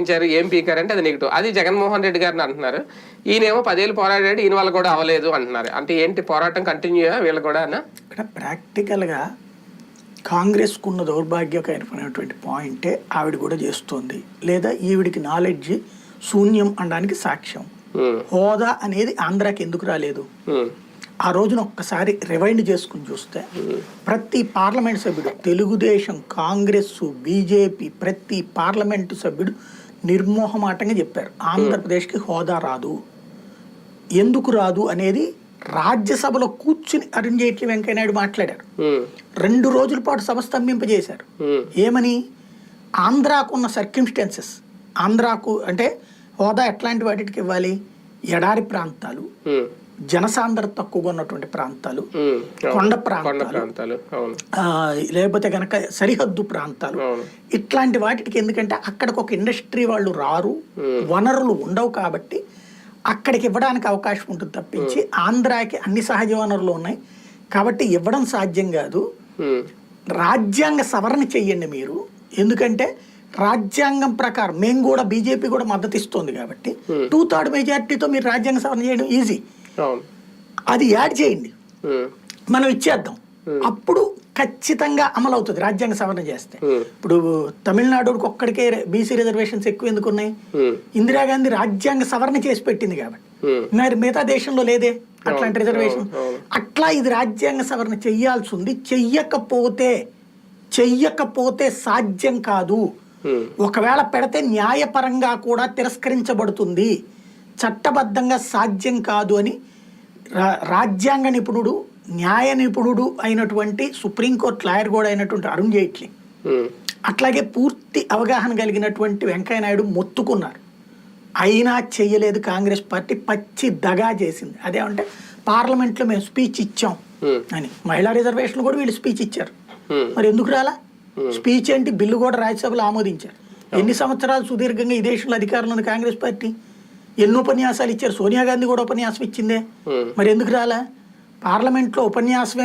ఇచ్చారు ఏం పీకారు అంటే అది నెగిటివ్ అది జగన్మోహన్ రెడ్డి గారిని అంటున్నారు. ఈయనేమో పదేళ్ళు పోరాడాడు ఈయన వాళ్ళు కూడా అవ్వలేదు అంటున్నారు. అంటే ఏంటి పోరాటం కంటిన్యూ వీళ్ళు కూడా ఇక్కడ ప్రాక్టికల్గా కాంగ్రెస్కు ఉన్న దౌర్భాగ్యకరమైనటువంటి పాయింటే ఆవిడ కూడా చేస్తోంది. లేదా ఈవిడికి నాలెడ్జ్ శూన్యం అనడానికి సాక్ష్యం. హోదా అనేది ఆంధ్రాకి ఎందుకు రాలేదు? ఆ రోజున ఒక్కసారి రివైండ్ చేసుకుని చూస్తే ప్రతి పార్లమెంట్ సభ్యుడు తెలుగుదేశం కాంగ్రెస్ బీజేపీ ప్రతి పార్లమెంటు సభ్యుడు నిర్మోహమాటంగా చెప్పారు. ఆంధ్రప్రదేశ్కి హోదా రాదు. ఎందుకు రాదు అనేది రాజ్యసభలో కూర్చుని అరుణ్ జైట్లీ వెంకయ్యనాయుడు మాట్లాడారు. రెండు రోజుల పాటు సభ స్తంభింపజేశారు. ఏమని? ఆంధ్రాకు ఉన్న సర్కిమ్స్టెన్సెస్ ఆంధ్రాకు అంటే హోదా ఎట్లాంటి వాటికి ఇవ్వాలి? ఎడారి ప్రాంతాలు. జనసాంద్రత తక్కువగా ఉన్నటువంటి ప్రాంతాలు. కొండ ప్రాంతాలు. లేకపోతే కనుక సరిహద్దు ప్రాంతాలు. ఇట్లాంటి వాటికి ఎందుకంటే అక్కడికి ఒక ఇండస్ట్రీ వాళ్ళు రారు. వనరులు ఉండవు కాబట్టి అక్కడికి ఇవ్వడానికి అవకాశం ఉంటుంది తప్పించి ఆంధ్రాకి అన్ని సహజ వనరులు ఉన్నాయి. కాబట్టి ఇవ్వడం సాధ్యం కాదు. రాజ్యాంగ సవరణ చెయ్యండి మీరు. ఎందుకంటే రాజ్యాంగం ప్రకారం మేము కూడా బీజేపీ కూడా మద్దతు ఇస్తుంది కాబట్టి టూ థర్డ్ మెజారిటీతో మీరు రాజ్యాంగ సవరణ చేయడం ఈజీ. అది యాడ్ చేయండి. మనం ఇచ్చేద్దాం. అప్పుడు ఖచ్చితంగా అమలు అవుతుంది రాజ్యాంగ సవరణ చేస్తే. ఇప్పుడు తమిళనాడుకి ఒక్కడికే బీసీ రిజర్వేషన్స్ ఎక్కువ ఎందుకు ఉన్నాయి ఇందిరాగాంధీ రాజ్యాంగ సవరణ చేసి పెట్టింది కాబట్టి. మరి మిగతా దేశంలో లేదే? అట్లాంటి రిజర్వేషన్. అట్లా ఇది రాజ్యాంగ సవరణ చెయ్యాల్సి ఉంది చెయ్యకపోతే చెయ్యకపోతే సాధ్యం కాదు. ఒకవేళ పెడితే న్యాయపరంగా కూడా తిరస్కరించబడుతుంది. చట్టబద్ధంగా సాధ్యం కాదు అని రా- రాజ్యాంగ నిపుణుడు న్యాయ నిపుణుడు అయినటువంటి సుప్రీంకోర్టు లాయర్ కూడా అయినటువంటి అరుణ్ జైట్లీ. అట్లాగే పూర్తి అవగాహన కలిగినటువంటి వెంకయ్య నాయుడు మొత్తుకున్నారు. అయినా చెయ్యలేదు కాంగ్రెస్ పార్టీ పచ్చి దగా చేసింది. అదేమంటే పార్లమెంట్లో మేము స్పీచ్ ఇచ్చాం అని. మహిళా రిజర్వేషన్ కూడా వీళ్ళు స్పీచ్ ఇచ్చారు. మరి ఎందుకు రాలా? స్పీచ్ ఏంటి? బిల్లు కూడా రాజ్యసభలో ఆమోదించారు. ఎన్ని సంవత్సరాలు సుదీర్ఘంగా ఈ దేశంలో అధికారంలో ఉంది కాంగ్రెస్ పార్టీ? ఎన్ని ఉపన్యాసాలు ఇచ్చారు? సోనియా గాంధీ కూడా ఉపన్యాసం ఇచ్చిందే. మరి ఎందుకు రాలా? పార్లమెంట్లో ఉపన్యాసమే